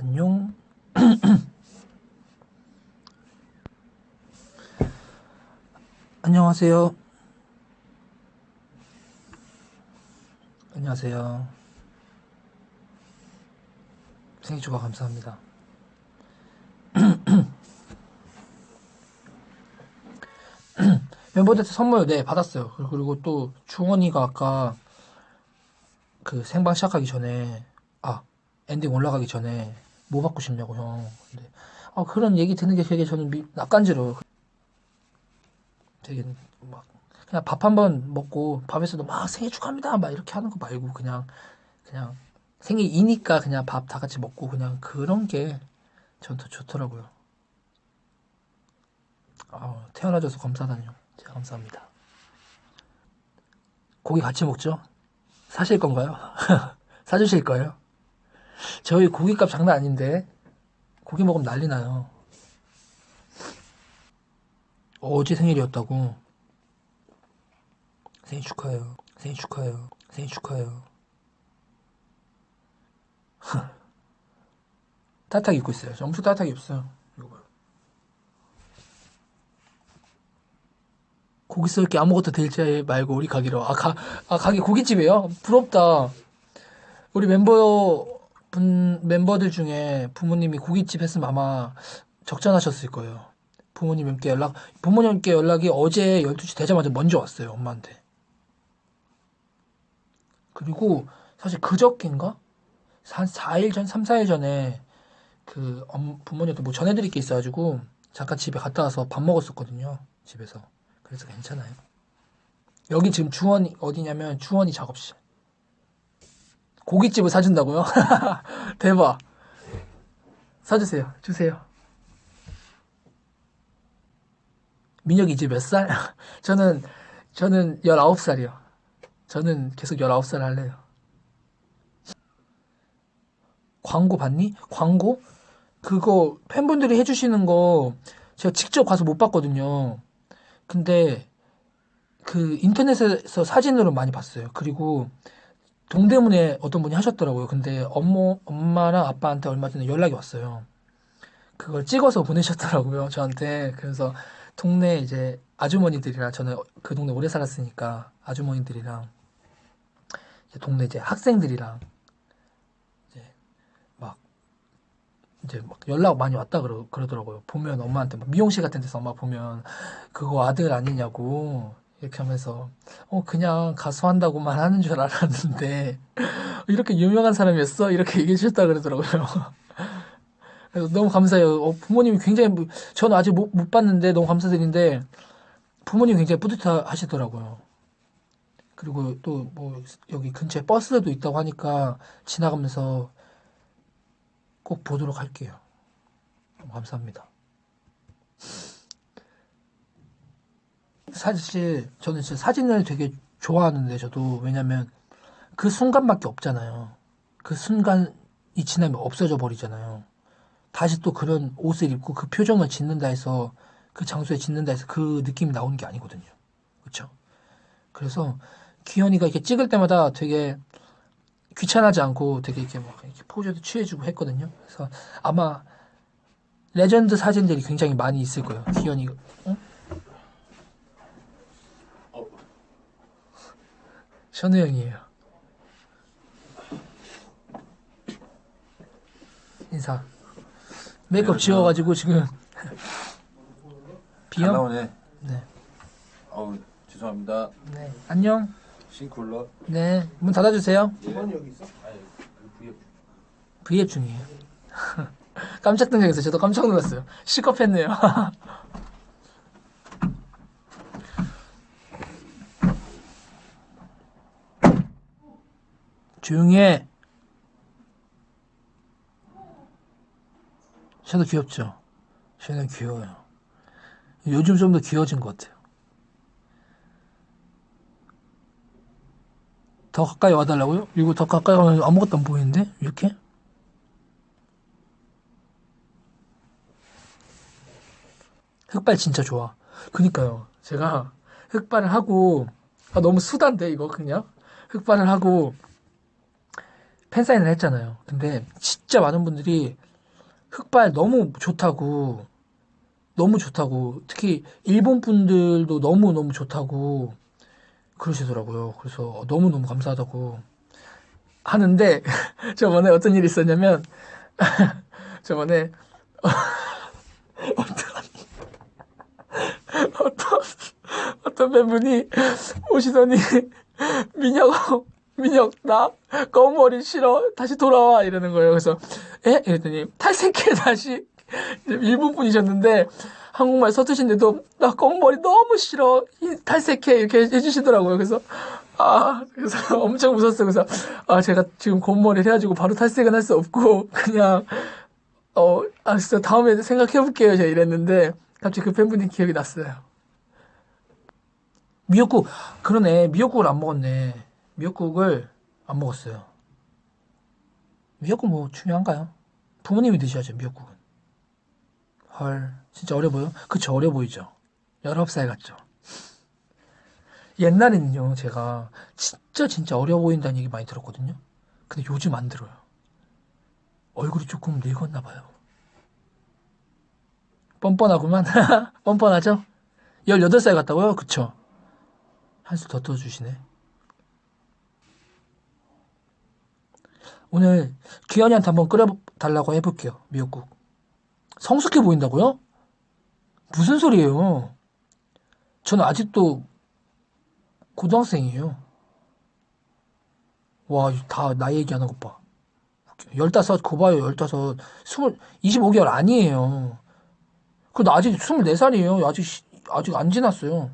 안녕. 안녕하세요. 안녕하세요. 생일 축하 감사합니다. 멤버들한테 선물 네 받았어요. 그리고- 또 주원이가 아까 그 생방 시작하기 전에 아 엔딩 올라가기 전에 뭐 받고 싶냐고 형. 근데 아 그런 얘기 듣는 게 되게 저는 미, 낯간지러워. 되게 막 그냥 밥 한 번 먹고 밥에서도 막 생일 축하합니다 막 이렇게 하는 거 말고 그냥 그냥 생일이니까 그냥 밥 다 같이 먹고 그냥 그런 게 전 더 좋더라고요. 아, 태어나줘서 감사하다니요. 제가 감사합니다. 고기 같이 먹죠? 사실 건가요? 사주실 거예요? 저희 고기값 장난 아닌데 고기 먹으면 난리 나요. 어제 생일이었다고. 생일 축하해요. 생일 축하해요. 생일 축하해요. 따뜻하게 입고 있어요. 저 엄청 따뜻하게 입었어요. 이거 봐요. 고기 썰게 아무것도 들지 말고 우리 가기로. 아, 가, 아, 가게 고깃집이에요? 부럽다. 우리 멤버 분, 멤버들 중에 부모님이 고깃집 했으면 아마 적잖하셨을 거예요. 부모님께 연락, 부모님께 연락이 어제 12시 되자마자 먼저 왔어요, 엄마한테. 그리고 사실 그저께인가? 한 4일 전, 3, 4일 전에 그 엄- 부모님한테 뭐 전해드릴 게 있어가지고 잠깐 집에 갔다 와서 밥 먹었었거든요, 집에서. 그래서 괜찮아요. 여기 지금 주원이 어디냐면 주원이 작업실. 고깃집을 사준다고요? 대박. 사주세요. 주세요. 민혁이 이제 몇 살? 저는 저는 19살이요. 저는 계속 19살 할래요. 광고 봤니? 광고? 그거 팬분들이 해주시는 거 제가 직접 가서 못 봤거든요. 근데 그 인터넷에서 사진으로 많이 봤어요. 그리고 동대문에 어떤 분이 하셨더라고요. 근데 엄마, 엄마랑 아빠한테 얼마 전에 연락이 왔어요. 그걸 찍어서 보내셨더라고요. 저한테. 그래서 동네 이제 아주머니들이랑 저는 그 동네 오래 살았으니까 아주머니들이랑 이제 동네 이제 학생들이랑 이제 막 이제 막 연락 많이 왔다 그러, 그러더라고요. 보면 엄마한테 막 미용실 같은 데서 엄마 보면 그거 아들 아니냐고 이렇게 하면서 어 그냥 가수 한다고만 하는 줄 알았는데 이렇게 유명한 사람이었어 이렇게 얘기해 주셨다 그러더라고요. 그래서 너무 감사해요. 어, 부모님이 굉장히 뭐- 저는 아직 못, 못 봤는데 너무 감사드린데 부모님이 굉장히 뿌듯하시더라고요. 그리고 또 뭐 여기 근처에 버스도 있다고 하니까 지나가면서 꼭 보도록 할게요. 감사합니다. 사실 저는 진짜 사진을 되게 좋아하는데 저도 왜냐면 그 순간밖에 없잖아요. 그 순간이 지나면 없어져 버리잖아요. 다시 또 그런 옷을 입고 그 표정을 짓는다 해서 그 장소에 짓는다 해서 그 느낌이 나오는 게 아니거든요. 그렇죠? 그래서 기현이가 이렇게 찍을 때마다 되게 귀찮아지 않고 되게 이렇게 막 이렇게 포즈도 취해주고 했거든요. 그래서 아마 레전드 사진들이 굉장히 많이 있을 거예요. 기현이가 어? 현우 형이에요. 인사. 메이크업 안녕하세요. 지워가지고 지금 잘 비염. 나오네. 네. 어우 죄송합니다. 네. 안녕. 싱쿨러. 네. 문 닫아주세요. 이번이 여기 있어? 아니 그 브이앱 중이에요. 깜짝 등장했어요. 저도 깜짝 놀랐어요. 시겁했네요. 조용히 해. 쟤도 귀엽죠? 쟤는 귀여워요. 요즘 좀 더 귀여워진 것 같아요. 더 가까이 와달라고요? 이거 더 가까이 가면 아무것도 안 보이는데? 이렇게? 흑발 진짜 좋아. 그니까요. 제가 흑발을 하고, 아, 너무 수단데, 이거 그냥? 흑발을 하고, 팬사인을 했잖아요. 근데 진짜 많은 분들이 흑발 너무 좋다고 너무 좋다고 특히 일본 분들도 너무 너무 좋다고 그러시더라고요. 그래서 너무 너무 감사하다고 하는데 저번에 어떤 일이 있었냐면 저번에 어떤 어떤 어떤 팬분이 오시더니 민혁 민혁 나 검은 머리 싫어 다시 돌아와 이러는 거예요. 그래서 에 이랬더니 탈색해 다시 일본 분이셨는데 한국말 서투신데도 나 검은 머리 너무 싫어 이 탈색해 이렇게 해주시더라고요. 그래서 아 그래서 엄청 웃었어요. 그래서 아 제가 지금 검은 머리를 해가지고 바로 탈색은 할 수 없고 그냥 어 알았어 다음에 생각해 볼게요. 제가 이랬는데 갑자기 그 팬분이 기억이 났어요. 미역국 그러네 미역국을 안 먹었네 미역국을 안 먹었어요 미역국 뭐 중요한가요? 부모님이 드셔야죠 미역국은 헐 진짜 어려 보여? 그쵸 어려 보이죠 19살 같죠 옛날에는요 제가 진짜 진짜 어려 보인다는 얘기 많이 들었거든요 근데 요즘 안 들어요 얼굴이 조금 늙었나 봐요 뻔뻔하구만 뻔뻔하죠? 18살 같다고요? 그쵸 한술 더 떠주시네. 오늘 귀현이한테 한번 끓여달라고 해볼게요. 미역국. 성숙해 보인다고요? 무슨 소리예요? 저는 아직도 고등학생이에요. 와, 다 나이 얘기하는 것 봐. 열다섯, 고 봐요, 열다섯. 스물, 25개월 아니에요. 그 나 아직 24살이에요. 아직, 시- 아직 안 지났어요.